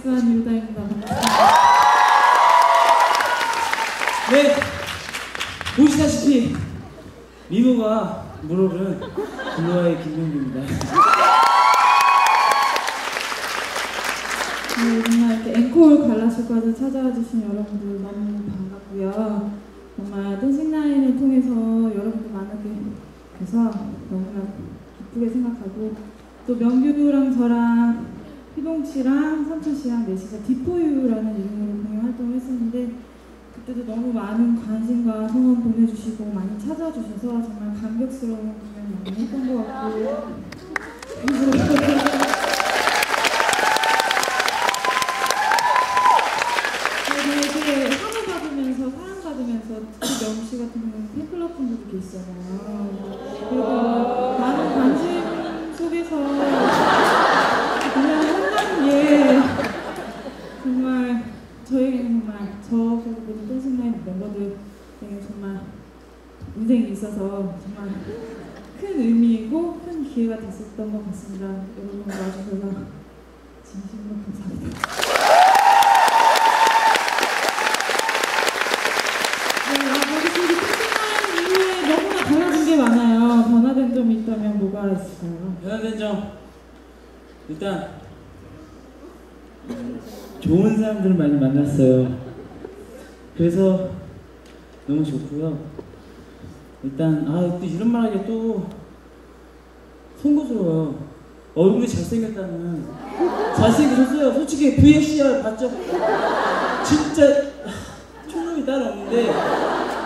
섹스한 유다입니다. 네, 보시다시피 민호가 물어는 블루아의 김명규입니다. 네, 정말 이렇게 앵콜 갈라쇼까지 찾아와 주신 여러분들 너무 반갑고요. 정말 댄싱라인을 통해서 여러분들 만나게 돼서 너무나 기쁘게 생각하고 또 명규랑 저랑 희동 씨랑 삼촌 씨랑 넷이서 디포유라는 이름으로 공연 활동을 했었는데 그때도 너무 많은 관심과 성원 보내주시고 많이 찾아주셔서 정말 감격스러운 공연 많이 했던 것 같고 그래서 네, 되게 상을 받으면서 사랑 받으면서 특히 명씨 같은 경우는 팬클럽 분들도 계시잖아요. 그리고 많은 관심 속에서 그냥 한다는 게 정말 저에게는 정말 저 그리고 댄싱라인 멤버들에게 정말 인생이 있어서 정말 큰 의미이고 큰 기회가 됐었던 것 같습니다. 여러분 와주셔서 진심으로 감사합니다. 네, 점이 있다면 뭐가 있을까요? 변화된 점 일단 음, 좋은 사람들을 많이 만났어요. 그래서 너무 좋고요. 일단 아 또 이런 말하기 또 송구스러워요. 얼굴이 잘생겼다는 잘생기셨어요. 솔직히 VCR 봤죠? 진짜 촌놈이 따로 없는데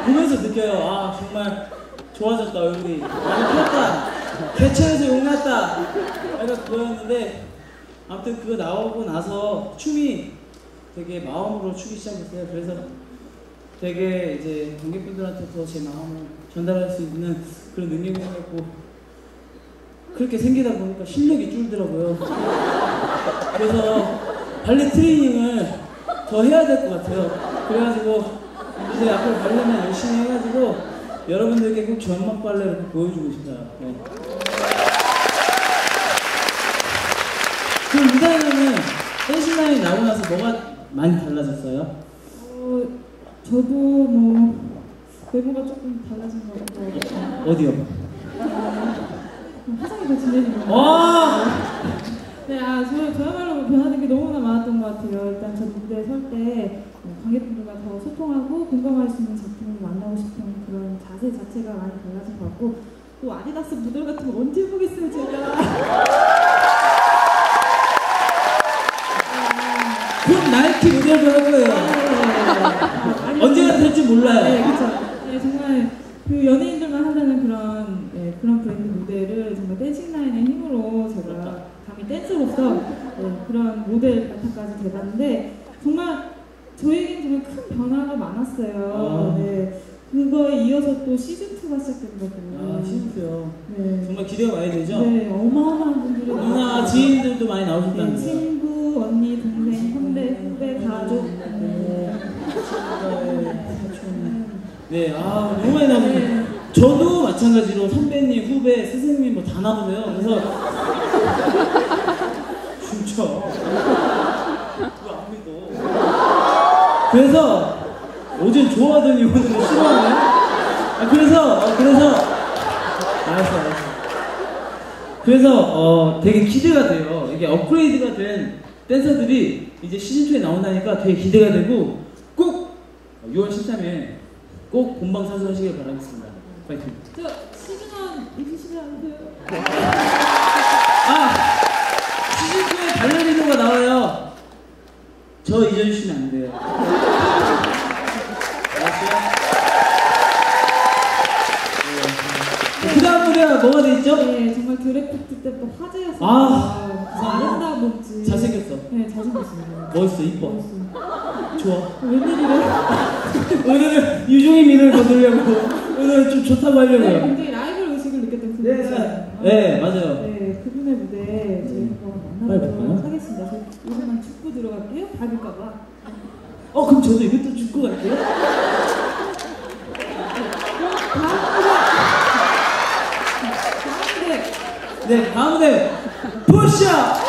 보면서 느껴요. 아 정말 좋아졌다 얼굴이 많이 폈다. 개천에서 용났다. 약간 그거였는데 아무튼 그거 나오고 나서 춤이 되게 마음으로 추기 시작했어요. 그래서 되게 이제 관객분들한테도 제 마음을 전달할 수 있는 그런 능력이 생겼고 그렇게 생기다 보니까 실력이 줄더라고요. 그래서 발레 트레이닝을 더 해야 될 것 같아요. 그래가지고 이제 앞으로 발레만 열심히 해가지고 여러분들에게 꼭 전막 발레를 꼭 보여주고 싶어요. 네. 그럼 이사연은 댄싱라인 나오고 나서 뭐가 많이 달라졌어요? 어, 저도 뭐 외모가 조금 달라진 것 같아요. 어디요? 화장이 더 진해진 것 와! 같아요. 네, 아, 저, 저야말로 변화된 게 너무나 많았던 것 같아요. 일단 저 무대에 설 때 관객분들과 더 소통하고 공감할 수 있는 작품을 만나고 싶은 그런 자세 자체가 많이 달라진 것 같고 또 아디다스 무대 같은 거 언제 보겠어요, 제가. 곧 나이키 모델도 할 거예요. 아니, 언제가 될지 네, 몰라요. 그렇죠. 네, 정말 그 연예인들만 한다는 그런 네, 그런 브랜드 무대를 정말 댄싱 라인의 힘으로 제가 감히 댄서로서 네, 그런 모델 바탕까지 돼봤는데 정말 저에겐 정말 큰 변화가 많았어요. 아. 네, 그거에 이어서 또 시즌 2가 시작된 거고요. 아, 신기해요. 네. 정말 기대가 많이 되죠? 네, 어마어마한 분들이 누나, 지인들도 많이 네, 나오셨다는 거 네, 아, 너무 많이 나오네요. 네. 저도 마찬가지로 선배님, 후배, 선생님 뭐다 나오세요. 그래서 진짜 왜안 믿어? 그래서 어제 좋아하더니 오늘은 싫어하네. 아, 그래서 어, 그래서 알았어, 알았어. 그래서 어, 되게 기대가 돼요. 이게 업그레이드가 된 댄서들이 이제 시즌 2에 나온다니까 되게 기대가 되고 꼭 6월 13일 꼭 본방 사수하시길 바라겠습니다. 파이팅. 저 시즌 1 입으시면 안 돼요? 아 시즌 2에 발레리노가 나와요. 저 잊어주시면 안 돼요. 알았어요? 그 다음 노래가 뭐가 돼 있죠? 네, 정말 드래프트 때부터 화제였어요. 아, 아름다운 몸짓. 잘생겼어. 네, 잘생겼습니다. 멋있어, 이뻐. 멋있어요. 좋아. 웬일이래? 오늘은 유종의 민을 거두려고 오늘 좀 좋다고 네, 하려고요. 굉장히 라이벌 의식을 느꼈던 네, 그분이잖아요. 네, 맞아요. 네, 그분의 무대 저희 한번 만나보도록? 하겠습니다. 저 이것만 짚고 들어갈게요. 밟을까봐. 어 그럼 저도 이것도 죽고 갈게요. 네 다음 무대 푸시업.